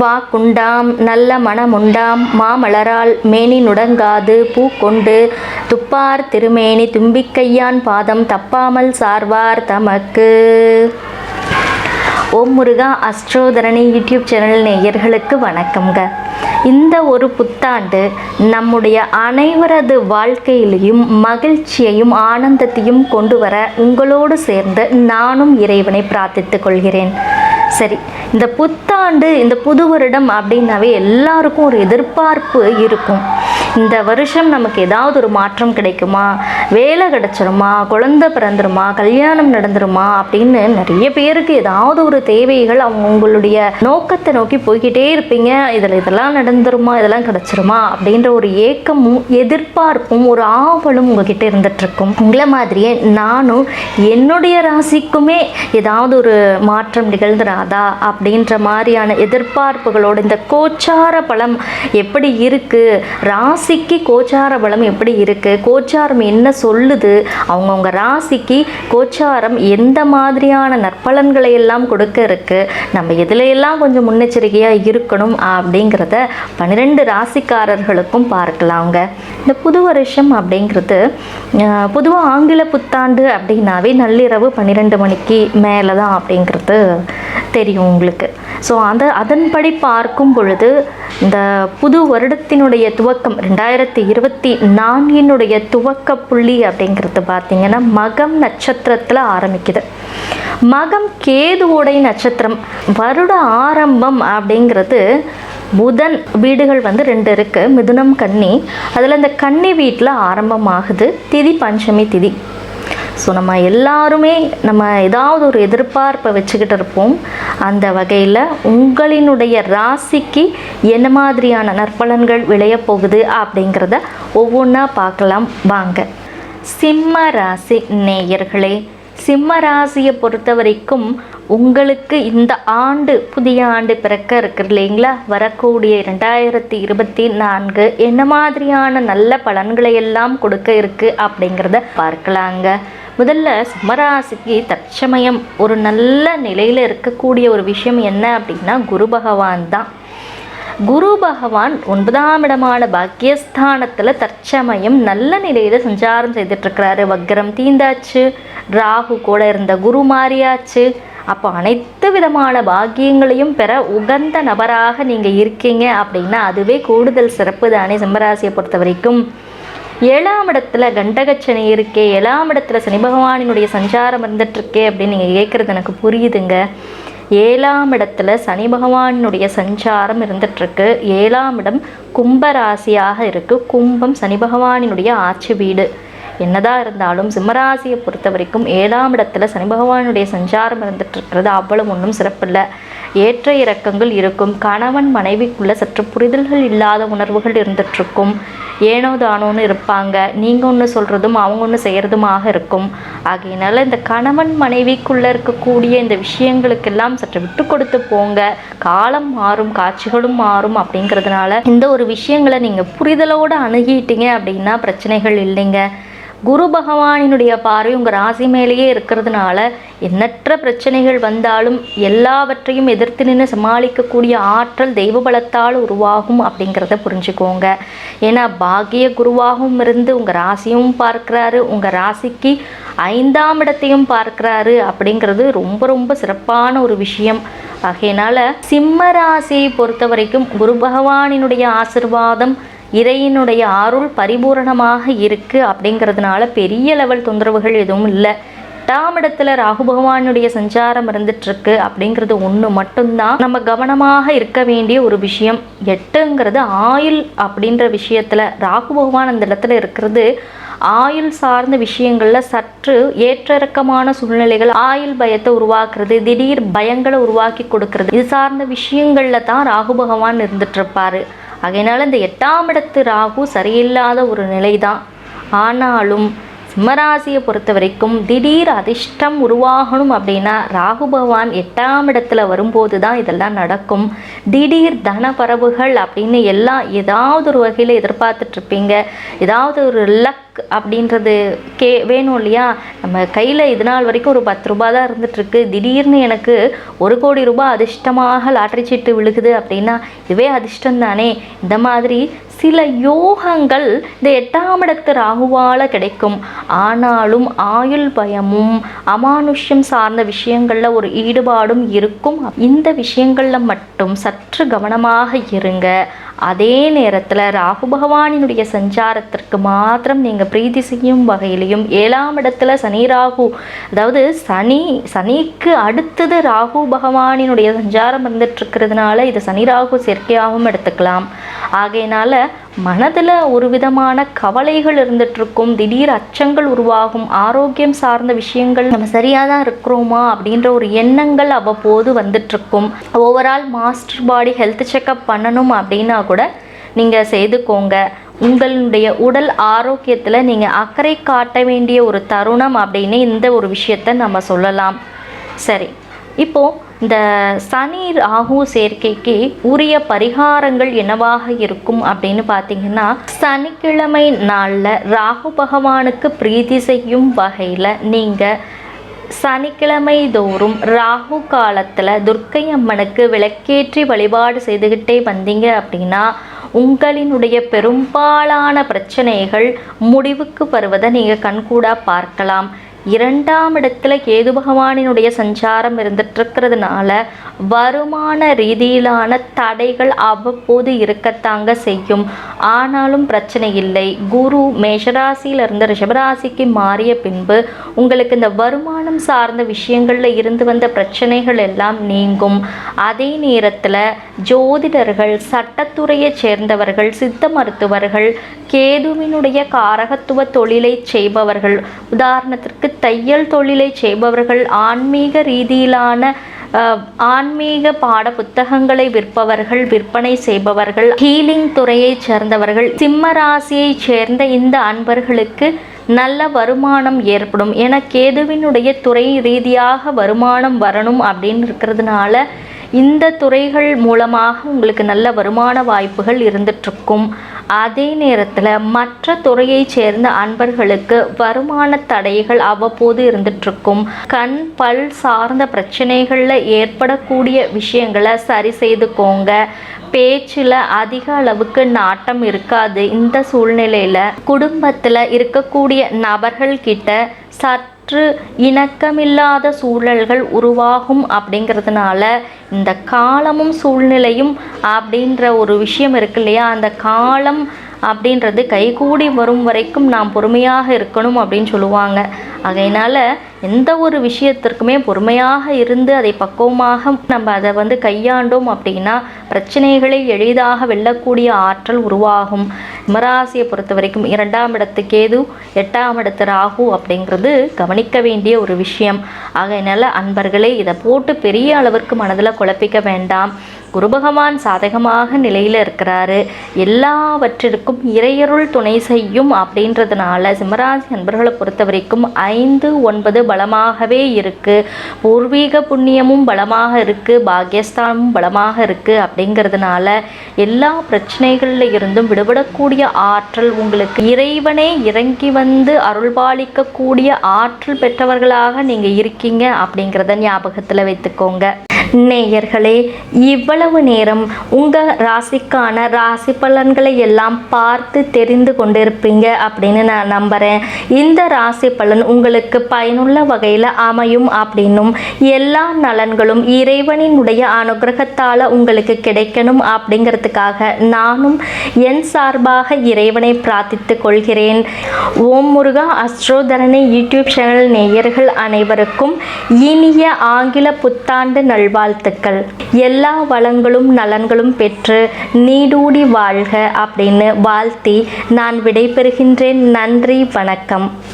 வா குண்டாம் நல்ல மனமுண்டாம் மாமலரால் மேனி நுடங்காது பூ கொண்டு துப்பார் திருமேனி தும்பிக்கையான் பாதம் தப்பாமல் சார்வார் தமக்கு. ஓம் முருகா அஸ்ட்ரோதரணி யூடியூப் சேனல் நேயர்களுக்கு வணக்கம்ங்க. இந்த ஒரு புத்தாண்டு நம்முடைய அனைவரது வாழ்க்கையிலையும் மகிழ்ச்சியையும் ஆனந்தத்தையும் கொண்டு வர உங்களோடு சேர்ந்து நானும் இறைவனை பிரார்த்தித்துக் கொள்கிறேன். சரி இந்த புத்தாண்டு இந்த புது வருடம் அப்படின்னாவே எல்லாருக்கும் ஒரு எதிர்பார்ப்பு இருக்கும். இந்த வருஷம் நமக்கு ஏதாவது ஒரு மாற்றம் கிடைக்குமா? வேலை கிடைச்சிருமா? குழந்தை பிறந்துருமா? கல்யாணம் நடந்துருமா? அப்படின்னு நிறைய பேருக்கு ஏதாவது ஒரு தேவைகள் அவங்க உங்களுடைய நோக்கத்தை நோக்கி போய்கிட்டே இருப்பீங்க. இதில் இதெல்லாம் நடந்துருமா? இதெல்லாம் கிடைச்சிருமா? அப்படின்ற ஒரு ஏக்கமும் எதிர்பார்ப்பும் ஒரு ஆவலும் உங்ககிட்ட இருந்துட்டுருக்கும் உங்களை மாதிரியே நானும் என்னுடைய ராசிக்குமே ஏதாவது ஒரு மாற்றம் நிகழ்ந்துராதா அப்படின்ற மாதிரியான எதிர்பார்ப்புகளோடு இந்த கோச்சார பலம் எப்படி இருக்குது ராசிக்கு கோச்சார பலம் எப்படி இருக்குது கோச்சாரம் என்ன சொல்லுது? அவங்கவுங்க ராசிக்கு கோச்சாரம் எந்த மாதிரியான நற்பலன்களை எல்லாம் கொடுக்க இருக்கு? நம்ம எதுல எல்லாம் கொஞ்சம் முன்னெச்சரிக்கையாக இருக்கணும் அப்படிங்கிறத பன்னிரெண்டு ராசிக்காரர்களுக்கும் பார்க்கலாங்க. இந்த புது வருஷம் அப்படிங்கிறது பொதுவாக ஆங்கில புத்தாண்டு அப்படின்னாவே நள்ளிரவு பன்னிரெண்டு மணிக்கு மேலே தான் அப்படிங்கிறது தெரியும் உங்களுக்கு. ஸோ அந்த அதன்படி பார்க்கும் பொழுது இந்த புது வருடத்தினுடைய துவக்கம் ரெண்டாயிரத்தி இருபத்தி நான்கினுடைய துவக்க புள்ளி அப்படிங்கிறது பார்த்திங்கன்னா மகம் நட்சத்திரத்தில் ஆரம்பிக்குது. மகம் கேதுவோடைய நட்சத்திரம் வருட ஆரம்பம் அப்படிங்கிறது புதன் வீடுகள் வந்து ரெண்டு இருக்குது மிதுனம் கன்னி. அதில் இந்த கன்னி வீட்டில் ஆரம்பமாகுது திதி பஞ்சமி திதி. ஸோ நம்ம எல்லாருமே நம்ம ஏதாவது ஒரு எதிர்பார்ப்பை வச்சுக்கிட்டு இருப்போம். அந்த வகையில் உங்களினுடைய ராசிக்கு என்ன மாதிரியான நற்பலன்கள் விளையப் போகுது அப்படிங்கிறத ஒவ்வொன்றா பார்க்கலாம். வாங்க. சிம்ம ராசி நேயர்களே சிம்ம ராசியை பொறுத்த வரைக்கும் உங்களுக்கு இந்த ஆண்டு புதிய ஆண்டு பிறக்க இருக்கு இல்லைங்களா? வரக்கூடிய ரெண்டாயிரத்தி இருபத்தி நான்கு என்ன மாதிரியான நல்ல பலன்களை எல்லாம் கொடுக்க இருக்கு அப்படிங்கிறத பார்க்கலாங்க. முதல்ல சிம்மராசிக்கு தற்சமயம் ஒரு நல்ல நிலையில் இருக்கக்கூடிய ஒரு விஷயம் என்ன அப்படின்னா குரு பகவான் தான். குரு பகவான் ஒன்பதாம் இடமான பாக்கியஸ்தானத்தில் தற்சமயம் நல்ல நிலையில் சஞ்சாரம் செய்துட்ருக்கிறாரு. வக்ரம் தீந்தாச்சு ராகு கூட இருந்த குரு மாறியாச்சு. அப்போ அனைத்து விதமான பாக்கியங்களையும் பெற உகந்த நபராக நீங்கள் இருக்கீங்க அப்படின்னா அதுவே கூடுதல் சிறப்பு தானே சிம்மராசியை பொறுத்த வரைக்கும். ஏழாம் இடத்துல கண்டகச்சனை இருக்கே ஏழாம் இடத்துல சனி பகவானினுடைய சஞ்சாரம் இருந்துட்டுருக்கே அப்படின்னு நீங்கள் கேட்குறது எனக்கு புரியுதுங்க. ஏழாம் இடத்துல சனி பகவானுடைய சஞ்சாரம் இருந்துட்டுருக்கு. ஏழாம் இடம் கும்பராசியாக இருக்குது கும்பம் சனி பகவானினுடைய ஆட்சி வீடு. என்னதான் இருந்தாலும் சிம்மராசியை பொறுத்த வரைக்கும் ஏழாம் இடத்துல சனி பகவானுடைய சஞ்சாரம் இருந்துட்டு இருக்கிறது அவ்வளவு ஒன்றும் சிறப்பில்லை. ஏற்ற இறக்கங்கள் இருக்கும். கணவன் மனைவிக்குள்ள சற்று புரிதல்கள் இல்லாத உணர்வுகள் இருந்துட்டுருக்கும். ஏனோ தானோன்னு இருப்பாங்க. நீங்கள் ஒன்று சொல்கிறதும் அவங்க ஒன்று செய்கிறதுமாக இருக்கும். ஆகையினால இந்த கணவன் மனைவிக்குள்ளே இருக்கக்கூடிய இந்த விஷயங்களுக்கெல்லாம் சற்று விட்டு கொடுத்து போங்க. காலம் மாறும் காட்சிகளும் மாறும் அப்படிங்கிறதுனால இந்த ஒரு விஷயங்களை நீங்கள் புரிதலோடு அணுகிட்டீங்க அப்படின்னா பிரச்சனைகள் இல்லைங்க. குரு பகவானினுடைய பார்வை உங்கள் ராசி மேலேயே இருக்கிறதுனால எண்ணற்ற பிரச்சனைகள் வந்தாலும் எல்லாவற்றையும் எதிர்த்து நின்று சமாளிக்கக்கூடிய ஆற்றல் தெய்வ பலத்தால் உருவாகும் அப்படிங்கிறத புரிஞ்சுக்கோங்க. ஏன்னா பாகிய குருவாகவும் இருந்து உங்கள் ராசியும் பார்க்குறாரு உங்கள் ராசிக்கு ஐந்தாம் இடத்தையும் பார்க்குறாரு அப்படிங்கிறது ரொம்ப ரொம்ப சிறப்பான ஒரு விஷயம். ஆகையினால சிம்ம ராசியை பொறுத்த வரைக்கும் குரு பகவானினுடைய ஆசிர்வாதம் இறையினுடைய அருள் பரிபூரணமாக இருக்குது அப்படிங்கிறதுனால பெரிய லெவல் தொந்தரவுகள் எதுவும் இல்லை. எட்டாம் இடத்துல ராகு பகவானுடைய சஞ்சாரம் இருந்துட்டுருக்கு அப்படிங்கிறது ஒன்று மட்டும்தான். நம்ம கவனமாக இருக்க வேண்டிய ஒரு விஷயம் எட்டுங்கிறது ஆயுள் அப்படின்ற விஷயத்தில் ராகு பகவான் அந்த இடத்துல இருக்கிறது ஆயுள் சார்ந்த விஷயங்களில் சற்று ஏற்றிறக்கமான சூழ்நிலைகள் ஆயுள் பயத்தை உருவாக்குறது திடீர் பயங்களை உருவாக்கி கொடுக்கறது. இது சார்ந்த விஷயங்களில் தான் ராகு பகவான் இருந்துட்டு இருப்பாரு ஆகையினால இந்த எட்டாம் இடத்து ராகு சரியில்லாத ஒரு நிலை தான் ஆனாலும் சிம்மராசியை பொறுத்த வரைக்கும் திடீர் அதிர்ஷ்டம் உருவாகணும் அப்படின்னா ராகு பகவான் எட்டாம் இடத்துல வரும்போது தான் இதெல்லாம் நடக்கும். திடீர் தன பரவுகள் அப்படின்னு எல்லாம் ஏதாவது ஒரு வகையில் எதிர்பார்த்துட்ருப்பீங்க ஏதாவது ஒரு லக் அப்படின்றது கே வேணும் இல்லையா? நம்ம கையில் இது நாள் வரைக்கும் ஒரு பத்து ரூபா தான் இருந்துகிட்ருக்கு திடீர்னு எனக்கு ஒரு கோடி ரூபாய் அதிர்ஷ்டமாக லாட்டரி சீட்டு விழுகுது அப்படின்னா இதுவே அதிர்ஷ்டம் தானே இந்த மாதிரி சில யோகங்கள் இந்த எட்டாம் இடத்து ராகுவால் கிடைக்கும். ஆனாலும் ஆயுள் பயமும் அமானுஷ்யம் சார்ந்த விஷயங்களில் ஒரு ஈடுபாடும் இருக்கும். இந்த விஷயங்களில் மட்டும் சற்று கவனமாக இருங்க. அதே நேரத்தில் ராகு பகவானினுடைய சஞ்சாரத்திற்கு மாத்திரம் நீங்கள் பிரீத்தி செய்யும் வகையிலையும் ஏழாம் இடத்துல சனி ராகு அதாவது சனி சனிக்கு அடுத்தது ராகு பகவானினுடைய சஞ்சாரம் இருந்துட்டு இருக்கிறதுனால இது சனி ராகு சேர்க்கையாகவும் எடுத்துக்கலாம். ஆகையினால மனதில் ஒரு விதமான கவலைகள் இருந்துகிட்ருக்கும் திடீர் அச்சங்கள் உருவாகும். ஆரோக்கியம் சார்ந்த விஷயங்கள். நம்ம சரியாக தான் இருக்கிறோமா? அப்படின்ற ஒரு எண்ணங்கள் அவ்வப்போது வந்துட்டுருக்கும். Overall master body health checkup பண்ணணும் அப்படின்னா கூட நீங்கள் செய்துக்கோங்க. உங்களுடைய உடல் ஆரோக்கியத்தில் நீங்கள் அக்கறை காட்ட வேண்டிய ஒரு தருணம் அப்படின்னு இந்த ஒரு விஷயத்தை நம்ம சொல்லலாம். சரி. இப்போது இந்த சனி ராகு சேர்க்கைக்கு உரிய பரிகாரங்கள் என்னவாக இருக்கும் அப்படின்னு பார்த்தீங்கன்னா சனிக்கிழமை நாளில் ராகு பகவானுக்கு பிரீதி செய்யும் வகையில் நீங்கள் சனிக்கிழமை தோறும் ராகு காலத்தில் துர்க்கை அம்மனுக்கு விளக்கேற்றி வழிபாடு செய்துக்கிட்டே வந்தீங்க அப்படின்னா உங்களினுடைய பெரும்பாலான பிரச்சனைகள் முடிவுக்கு வருவதை நீங்கள் கண்கூடாக பார்க்கலாம். இரண்டாம் இடத்துல கேது பகவானினுடைய சஞ்சாரம் இருந்துட்டுருக்கிறதுனால வருமான ரீதியிலான தடைகள் அவ்வப்போது இருக்கத்தாங்க செய்யும். ஆனாலும் பிரச்சனை இல்லை. குரு மேஷராசியிலிருந்து ரிஷபராசிக்கு மாறிய பின்பு உங்களுக்கு இந்த வருமானம் சார்ந்த விஷயங்களில் இருந்து வந்த பிரச்சனைகள் எல்லாம் நீங்கும். அதே நேரத்தில் ஜோதிடர்கள் சட்டத்துறையை சேர்ந்தவர்கள் சித்த மருத்துவர்கள் கேதுவினுடைய காரகத்துவ தொழிலை செய்பவர்கள். உதாரணத்திற்கு தையல் தொழிலை செய்பவர்கள் ஆன்மீக ரீதியிலான ஆன்மீக பாட புத்தகங்களை விற்பவர்கள் விற்பனை செய்பவர்கள் ஹீலிங் துறையைச் சேர்ந்தவர்கள் சிம்ம ராசியைச் சேர்ந்த இந்த அன்பர்களுக்கு நல்ல வருமானம் ஏற்படும். என கேதுவினுடைய துறை ரீதியாக வருமானம் வரணும் அப்படின்னு இருக்கிறதுனால இந்த துறைகள் மூலமாக உங்களுக்கு நல்ல வருமான வாய்ப்புகள் இருந்துட்டுருக்கும். அதே நேரத்தில் மற்ற துறையைச் சேர்ந்த அன்பர்களுக்கு வருமான தடைகள் அவ்வப்போது இருந்துட்டுருக்கும் கண் பல் சார்ந்த பிரச்சனைகளில் ஏற்படக்கூடிய விஷயங்களை சரி செய்துக்கோங்க. பேச்சில் அதிக அளவுக்கு நாட்டம் இருக்காது. இந்த சூழ்நிலையில் குடும்பத்தில் இருக்கக்கூடிய நபர்கள்கிட்ட சத் சற்று இணக்கமில்லாத சூழல்கள் உருவாகும் அப்படிங்கிறதுனால இந்த காலமும் சூழ்நிலையும் அப்படின்ற ஒரு விஷயம் இருக்கு இல்லையா? அந்த காலம் அப்படின்றது கைகூடி வரும் வரைக்கும் நாம் பொறுமையாக இருக்கணும் அப்படின்னு சொல்லுவாங்க. அதனால் எந்த ஒரு விஷயத்திற்குமே பொறுமையாக இருந்து அதை பக்குவமாக நம்ம அதை வந்து கையாண்டோம் அப்படின்னா பிரச்சனைகளை எளிதாக வெல்லக்கூடிய ஆற்றல் உருவாகும். மராசியை பொறுத்த வரைக்கும் இரண்டாம் இடத்து கேது எட்டாம் இடத்து ராகு அப்படிங்கிறது கவனிக்க வேண்டிய ஒரு விஷயம். ஆகையினால அன்பர்களே இதை போட்டு பெரிய அளவிற்கு மனதில் குழப்பிக்க வேண்டாம். குரு பகவான் சாதகமாக நிலையில் இருக்கிறாரு. எல்லாவற்றிற்கும் இறையருள் துணை செய்யும் அப்படின்றதுனால சிம்மராசி நண்பர்களை பொறுத்த வரைக்கும் ஐந்து ஒன்பது பலமாகவே இருக்குது பூர்வீக புண்ணியமும் பலமாக இருக்குது பாக்யஸ்தானமும் பலமாக இருக்குது அப்படிங்கிறதுனால எல்லா பிரச்சனைகளில் இருந்தும் விடுபடக்கூடிய ஆற்றல் உங்களுக்கு இறைவனே இறங்கி வந்து அருள்பாலிக்கக்கூடிய ஆற்றல் பெற்றவர்களாக நீங்கள் இருக்கீங்க அப்படிங்கிறத ஞாபகத்தில் வைத்துக்கோங்க. நேயர்களே இவ்வளவு நேரம் உங்கள் ராசிக்கான ராசி பலன்களை எல்லாம் பார்த்து தெரிந்து கொண்டிருப்பீங்க அப்படின்னு நான் நம்புகிறேன் இந்த ராசி பலன் உங்களுக்கு பயனுள்ள வகையில் அமையும் அப்படின்னும் எல்லா நலன்களும் இறைவனினுடைய அனுகிரகத்தால் உங்களுக்கு கிடைக்கணும் அப்படிங்கிறதுக்காக நானும் என் சார்பாக இறைவனை பிரார்த்தித்து கொள்கிறேன். ஓம் முருகா அஸ்ட்ரோதரணி யூடியூப் சேனல் நேயர்கள் அனைவருக்கும் இனிய ஆங்கில புத்தாண்டு நல்வா வாழ்த்துக்கள். எல்லா வளங்களும் நலன்களும் பெற்று நீடூடி வாழ்க அப்படின்னு வாழ்த்தி நான் விடைபெறுகின்றேன். நன்றி வணக்கம்.